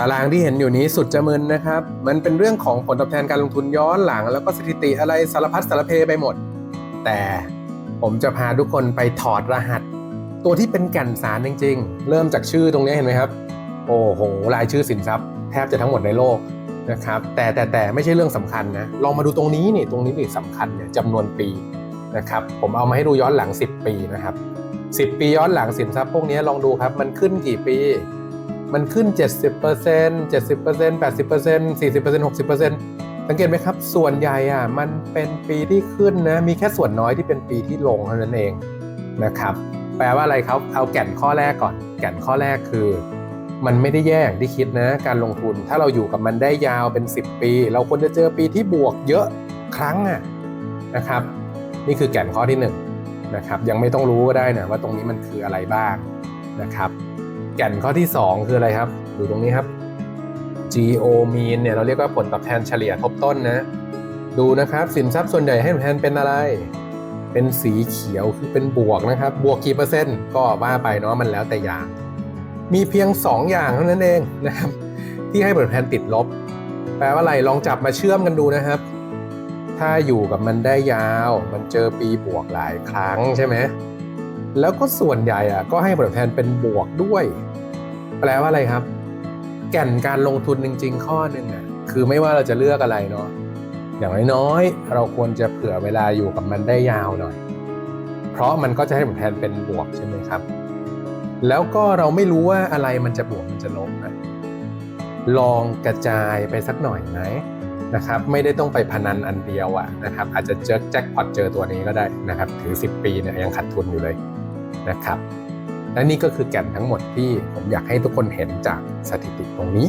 ตารางที่เห็นอยู่นี้สุดจะมึนนะครับ มันเป็นเรื่องของผลตอบแทนการลงทุนย้อนหลัง แล้วก็สถิติอะไรสารพัดสารเพไปหมด แต่ผมจะพาทุกคนไปถอดรหัส ตัวที่เป็นแก่นสารจริง ๆ เริ่มจากชื่อตรงนี้เห็นไหมครับ โอ้โหรายชื่อสินทรัพย์แทบจะทั้งหมดในโลกนะครับแต่แต่แต่ไม่ใช่เรื่องสำคัญนะลองมาดูตรงนี้นี่ตรงนี้นี่สำคัญเนี่ยจำนวนปีนะครับผมเอามาให้ดูย้อนหลัง 10 ปีนะครับ 10 ปีย้อนหลังสินทรัพย์พวกนี้ลองดูครับมันขึ้นกี่ปี มันขึ้น 70% 70% 80% 40% 60%สังเกตไหมครับ ส่วนใหญ่อะมันเป็นปีที่ขึ้นนะมีแค่ส่วนน้อยที่เป็นปีที่ลงเท่านั้นเองนะครับ แปลว่าอะไรครับเอาแก่นข้อแรกก่อน แก่นข้อแรกคือ มันไม่ได้แย่อย่างที่คิดนะ การลงทุนถ้าเราอยู่กับมันได้ยาวเป็น 10 ปี เราควรจะเจอปีที่บวกเยอะครั้งอะนะครับ นี่คือแก่นข้อที่1นงนะครับยังไม่ต้องรู้ก็ได้นะว่าตรงนี้มันคืออะไรบ้างนะครับ แก่นข้อที่ 2 คืออะไรครับดูตรงนี้ครับ GO mean เนี่ยเราเรียกว่าผลตอบแทนเฉลี่ยทบต้นนะ ดูนะครับ สินทรัพย์ส่วนใหญ่ให้ผลแทนเป็นอะไร เป็นสีเขียวคือเป็นบวกนะครับ บวกกี่เปอร์เซ็นต์ ก็ว่าไปเนาะมันแล้วแต่อย่าง มีเพียง 2 อย่างเท่านั้นเองนะครับ ที่ให้ผลตอบแทนติดลบ แปลว่าอะไรลองจับมาเชื่อมกันดูนะครับ ถ้าอยู่กับมันได้ยาว มันเจอปีบวกหลายครั้งใช่ไหม แล้วก็ส่วนใหญ่อะก็ให้ผลตอบแทนเป็นบวกด้วย แปลว่าอะไรครับ แก่นการลงทุนจริง ๆ ข้อหนึ่งอะคือไม่ว่าเราจะเลือกอะไรเนาะอย่างน้อยๆเราควรจะเผื่อเวลาอยู่กับมันได้ยาวหน่อย เพราะมันก็จะให้ผลแทนเป็นบวกใช่ไหมครับ แล้วก็เราไม่รู้ว่าอะไรมันจะบวกมันจะลบอะลองกระจายไปสักหน่อยไหมนะครับ ไม่ได้ต้องไปพนันอันเดียวอะนะครับ อาจจะเจอแจ็คพอตเจอตัวนี้ก็ได้นะครับ ถือ 10 ปีเนี่ยยังขาดทุนอยู่เลย นะครับและนี่ก็คือแก่นทั้งหมดที่ผมอยากให้ทุกคนเห็นจากสถิติตรงนี้